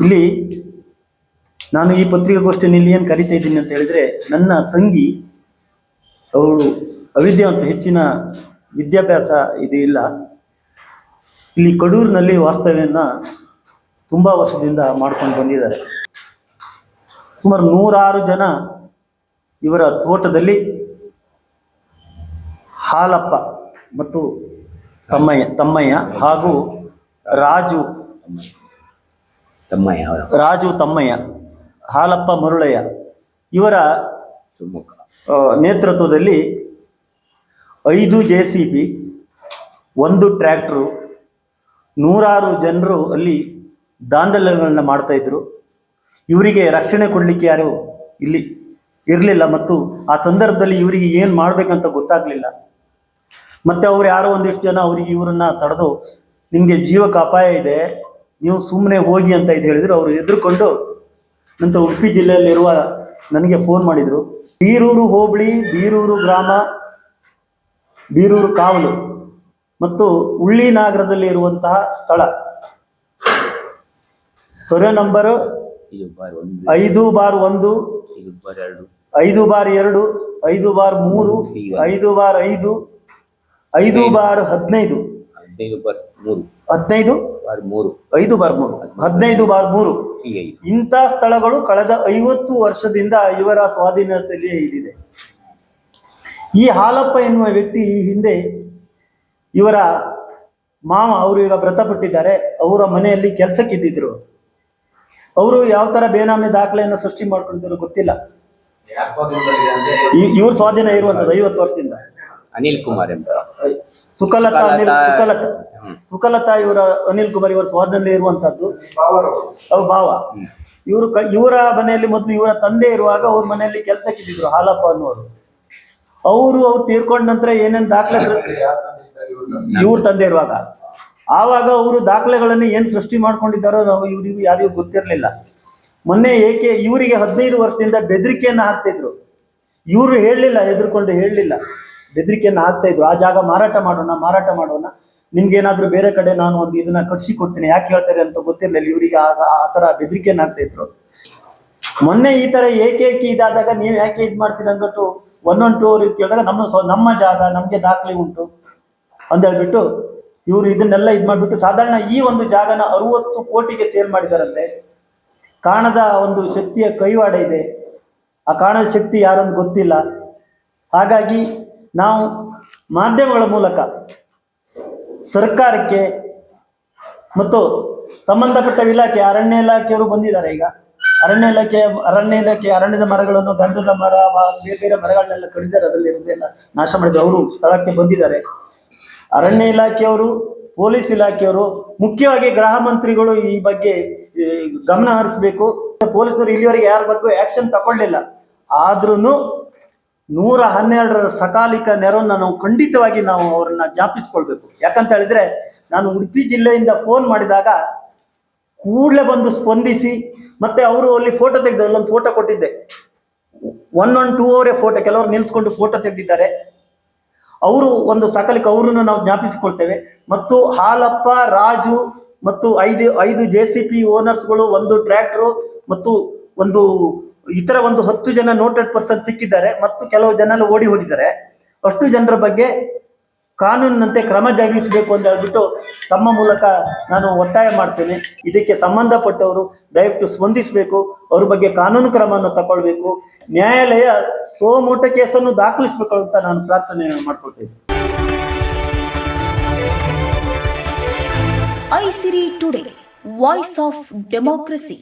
ಇಲ್ಲಿ ನಾನು ಈ ಪತ್ರಿಕಾಗೋಷ್ಠಿಯಲ್ಲಿ ಏನು ಕರಿತಾ ಇದ್ದೀನಿ ಅಂತ ಹೇಳಿದ್ರೆ, ನನ್ನ ತಂಗಿ ಅವಳು ಅವಿದ್ಯಾವಂತ ಹೆಚ್ಚಿನ ವಿದ್ಯಾಭ್ಯಾಸ ಇದು ಇಲ್ಲ. ಇಲ್ಲಿ ಕಡೂರಿನಲ್ಲಿ ವಾಸ್ತವ್ಯನ ತುಂಬ ವರ್ಷದಿಂದ ಮಾಡ್ಕೊಂಡು ಬಂದಿದ್ದಾರೆ. ಸುಮಾರು ನೂರಾರು ಜನ ಇವರ ತೋಟದಲ್ಲಿ ಹಾಲಪ್ಪ ಮತ್ತು ತಮ್ಮಯ್ಯ ತಮ್ಮಯ್ಯ ಹಾಗೂ ರಾಜು ತಮ್ಮ ಯಾವ ರಾಜು ತಮ್ಮಯ್ಯ ಹಾಲಪ್ಪ ಮರುಳಯ್ಯ ಇವರ ಶಿವಮೊಗ್ಗ ನೇತೃತ್ವದಲ್ಲಿ ಐದು ಜೆ ಸಿ ಬಿ ಒಂದು ಟ್ರ್ಯಾಕ್ಟ್ರು ನೂರಾರು ಜನರು ಅಲ್ಲಿ ದಾಂಧಲ್ಯಗಳನ್ನ ಮಾಡ್ತಾ ಇದ್ರು. ಇವರಿಗೆ ರಕ್ಷಣೆ ಕೊಡಲಿಕ್ಕೆ ಯಾರು ಇಲ್ಲಿ ಇರಲಿಲ್ಲ ಮತ್ತು ಆ ಸಂದರ್ಭದಲ್ಲಿ ಇವರಿಗೆ ಏನು ಮಾಡಬೇಕಂತ ಗೊತ್ತಾಗ್ಲಿಲ್ಲ. ಮತ್ತೆ ಅವ್ರು ಯಾರೋ ಒಂದಿಷ್ಟು ಜನ ಅವರಿಗೆ ಇವರನ್ನ ತಡೆದು ನಿಮಗೆ ಜೀವಕ್ಕೆ ಅಪಾಯ ಇದೆ ನೀವು ಸುಮ್ಮನೆ ಹೋಗಿ ಅಂತ ಇದು ಹೇಳಿದ್ರು ಅವರು ಎದುರುಕೊಂಡು ನಂತರ ಉಡುಪಿ ಜಿಲ್ಲೆಯಲ್ಲಿರುವ ನನಗೆ ಫೋನ್ ಮಾಡಿದರು. ಬೀರೂರು ಹೋಬಳಿ ಬೀರೂರು ಗ್ರಾಮ ಬೀರೂರು ಕಾವಲು ಮತ್ತು ಉಳ್ಳಿ ನಾಗರದಲ್ಲಿ ಇರುವಂತಹ ಸ್ಥಳ. ಸೊರೆ ನಂಬರ್ ಐದು ಬಾರ್ ಒಂದು ಐದು ಬಾರ್ ಎರಡು ಐದು ಬಾರ್ ಮೂರು ಐದು ಬಾರ್ ಐದು ಐದು ಬಾರ್ ಹದಿನೈದು. ಹದಿನೈದು ಬಾರ್ ಮೂರು. ಹದಿನೈದು? ಬಾರ್ ಮೂರು ಐದು ಬಾರ್ ಮೂರು. ಹದಿನೈದು ಬಾರ್ ಮೂರು. ಇಂಥ ಸ್ಥಳಗಳು ಕಳೆದ ಐವತ್ತು ವರ್ಷದಿಂದ ಇವರ ಸ್ವಾಧೀನತೆಯಲ್ಲಿ ಇದಿದೆ ಈ ಹಾಲಪ್ಪ ಎನ್ನುವ ವ್ಯಕ್ತಿ ಈ ಹಿಂದೆ ಇವರ ಮಾವ ಅವರು ಈಗ ಮೃತಪಟ್ಟಿದ್ದಾರೆ ಅವರ ಮನೆಯಲ್ಲಿ ಕೆಲಸಕ್ಕಿದ್ದಿದ್ರು ಅವರು ಯಾವ ತರ ಬೇನಾಮಿ ದಾಖಲೆಯನ್ನು ಸೃಷ್ಟಿ ಮಾಡ್ಕೊಂಡಿದ್ರು ಗೊತ್ತಿಲ್ಲ. ಇವ್ರ ಸ್ವಾಧೀನ ಇರುವಂತದ್ದು ಐವತ್ತು ವರ್ಷದಿಂದ. ಅನಿಲ್ ಕುಮಾರ್ ಎಂಬ. ಅನಿಲ್ ಸುಕಲತಾ. ಸುಕಲತಾ ಇವರ ಅನಿಲ್ ಕುಮಾರ್ ಇವರ ಸ್ವಾರ್ಡಲ್ಲಿ ಇರುವಂತದ್ದು ಅವ್ರ ಭಾವ. ಇವರು ಇವರ ಮನೆಯಲ್ಲಿ ಮೊದಲು ಇವರ ತಂದೆ ಇರುವಾಗ ಅವ್ರ ಮನೆಯಲ್ಲಿ ಕೆಲಸಕ್ಕಿದ್ದಿದ್ರು ಹಾಲಪ್ಪ ಅನ್ನೋರು ಅವರು ಅವ್ರು ತೀರ್ಕೊಂಡ ನಂತರ ಏನೇನ್ ದಾಖಲೆ ಇವ್ರ ತಂದೆ ಇರುವಾಗ. ಆವಾಗ ಅವರು ದಾಖಲೆಗಳನ್ನು ಏನ್ ಸೃಷ್ಟಿ ಮಾಡ್ಕೊಂಡಿದ್ದಾರೋ ನಾವು ಇವ್ರಿಗೂ ಯಾರಿಗೂ ಗೊತ್ತಿರಲಿಲ್ಲ. ಮೊನ್ನೆ ಏಕೆ ಇವರಿಗೆ ಹದಿನೈದು ವರ್ಷದಿಂದ ಬೆದರಿಕೆಯನ್ನ ಹಾಕ್ತಿದ್ರು. ಇವರು ಹೇಳಲಿಲ್ಲ ಹೆದರ್ಕೊಂಡು ಹೇಳಲಿಲ್ಲ. ಬೆದರಿಕೆಯನ್ನ ಹಾಕ್ತಾ ಇದ್ರು. ಆ ಜಾಗ ಮಾರಾಟ ಮಾಡೋಣ ಮಾರಾಟ ಮಾಡೋಣ. ನಿಮ್ಗೇನಾದ್ರೂ ಬೇರೆ ಕಡೆ ನಾನು ಒಂದು ಇದನ್ನ ಕಟ್ಸಿ ಕೊಡ್ತೀನಿ ಯಾಕೆ ಹೇಳ್ತಾರೆ ಅಂತ ಗೊತ್ತಿರಲಿಲ್ಲ. ಇವರಿಗೆ ಆಗ ಆ ತರ ಬೆದರಿಕೆಯನ್ನು ಹಾಕ್ತಾ ಇದ್ರು. ಮೊನ್ನೆ ಈ ತರ ಏಕೆ ಏಕೆ ಇದಾದಾಗ ನೀವು ಯಾಕೆ ಇದು ಮಾಡ್ತೀರಿ ಅಂದ್ಬಿಟ್ಟು ಒನ್ ಒನ್ ಟೂ ಅವ್ರು ಕೇಳಿದಾಗ ನಮ್ಮ ನಮ್ಮ ಜಾಗ ನಮ್ಗೆ ದಾಖಲೆ ಉಂಟು ಅಂತ ಹೇಳ್ಬಿಟ್ಟು ಇವರು ಇದನ್ನೆಲ್ಲ ಇದು ಮಾಡ್ಬಿಟ್ಟು ಸಾಧಾರಣ ಈ ಒಂದು ಜಾಗನ ಅರವತ್ತು ಕೋಟಿಗೆ ಸೇಲ್ ಮಾಡಿದಾರಂತೆ. ಕಾಣದ ಒಂದು ಶಕ್ತಿಯ ಕೈವಾಡ ಇದೆ. ಆ ಕಾಣದ ಶಕ್ತಿ ಯಾರೊಂದು ಗೊತ್ತಿಲ್ಲ. ಹಾಗಾಗಿ ನಾವು ಮಾಧ್ಯಮಗಳ ಮೂಲಕ ಸರ್ಕಾರಕ್ಕೆ ಮತ್ತು ಸಂಬಂಧಪಟ್ಟ ಇಲಾಖೆ, ಅರಣ್ಯ ಇಲಾಖೆಯವರು ಬಂದಿದ್ದಾರೆ ಈಗ. ಅರಣ್ಯ ಇಲಾಖೆ ಅರಣ್ಯ ಇಲಾಖೆ, ಅರಣ್ಯದ ಮರಗಳನ್ನು ಗಂಧದ ಮರ ಬೇರೆ ಬೇರೆ ಮರಗಳನ್ನೆಲ್ಲ ಕಡಿದಾರೆ, ಅದರಲ್ಲಿ ಎಲ್ಲ ನಾಶ ಮಾಡಿದ್ರು. ಅವರು ಸ್ಥಳಕ್ಕೆ ಬಂದಿದ್ದಾರೆ. ಅರಣ್ಯ ಇಲಾಖೆಯವರು, ಪೊಲೀಸ್ ಇಲಾಖೆಯವರು, ಮುಖ್ಯವಾಗಿ ಗೃಹ ಮಂತ್ರಿಗಳು ಈ ಬಗ್ಗೆ ಗಮನ ಹರಿಸಬೇಕು. ಪೊಲೀಸರು ಇಲ್ಲಿವರೆಗೆ ಯಾರ ಬಗ್ಗೆ ಆಕ್ಷನ್ ತಗೊಳ್ಳಿಲ್ಲ. ಆದ್ರೂ ನೂರ ಹನ್ನೆರಡರ ಸಕಾಲಿಕ ನೆರವನ್ನ ನಾವು ಖಂಡಿತವಾಗಿ ನಾವು ಅವರನ್ನ ಜ್ಞಾಪಿಸ್ಕೊಳ್ಬೇಕು. ಯಾಕಂತ ಹೇಳಿದ್ರೆ, ನಾನು ಉಡುಪಿ ಜಿಲ್ಲೆಯಿಂದ ಫೋನ್ ಮಾಡಿದಾಗ ಕೂಡಲೇ ಬಂದು ಸ್ಪಂದಿಸಿ, ಮತ್ತೆ ಅವರು ಅಲ್ಲಿ ಫೋಟೋ ತೆಗೆದು, ಅಲ್ಲೊಂದು ಫೋಟೋ ಕೊಟ್ಟಿದ್ದೆ. ಒನ್ ಒನ್ ಟೂ ಅವರೇ ಫೋಟೋ ಕೆಲವರು ನಿಲ್ಸ್ಕೊಂಡು ಫೋಟೋ ತೆಗೆದಿದ್ದಾರೆ. ಅವರು ಒಂದು ಸಕಾಲಿಕ ಅವರನ್ನು ನಾವು ಜ್ಞಾಪಿಸಿಕೊಳ್ತೇವೆ. ಮತ್ತು ಹಾಲಪ್ಪ, ರಾಜು ಮತ್ತು ಐದು ಐದು ಜೆ ಸಿ ಪಿ ಓನರ್ಸ್ಗಳು ಒಂದು ಟ್ರ್ಯಾಕ್ಟ್ರು ಮತ್ತು ಒಂದು ಇತರ ಒಂದು ಹತ್ತು ಜನ ನೋಟೆಡ್ ಪರ್ಸನ್ ಸಿಕ್ಕಿದ್ದಾರೆ ಮತ್ತು ಕೆಲವು ಜನ ಓಡಿ ಹೋಗಿದ್ದಾರೆ. ಅಷ್ಟು ಜನರ ಬಗ್ಗೆ ಕಾನೂನಿನಂತೆ ಕ್ರಮ ಜರುಗಿಸಬೇಕು ಅಂತ ಹೇಳ್ಬಿಟ್ಟು ತಮ್ಮ ಮೂಲಕ ನಾನು ಒತ್ತಾಯ ಮಾಡ್ತೇನೆ. ಇದಕ್ಕೆ ಸಂಬಂಧಪಟ್ಟವರು ದಯವಿಟ್ಟು ಸ್ಪಂದಿಸಬೇಕು. ಅವ್ರ ಬಗ್ಗೆ ಕಾನೂನು ಕ್ರಮವನ್ನು ತಗೊಳ್ಬೇಕು. ನ್ಯಾಯಾಲಯ ಸೋಮೋಟ ಕೇಸನ್ನು ದಾಖಲಿಸಬೇಕು ಅಂತ ನಾನು ಪ್ರಾರ್ಥನೆ ಮಾಡ್ಕೊಳ್ತೇನೆ. Aisiri today voice of democracy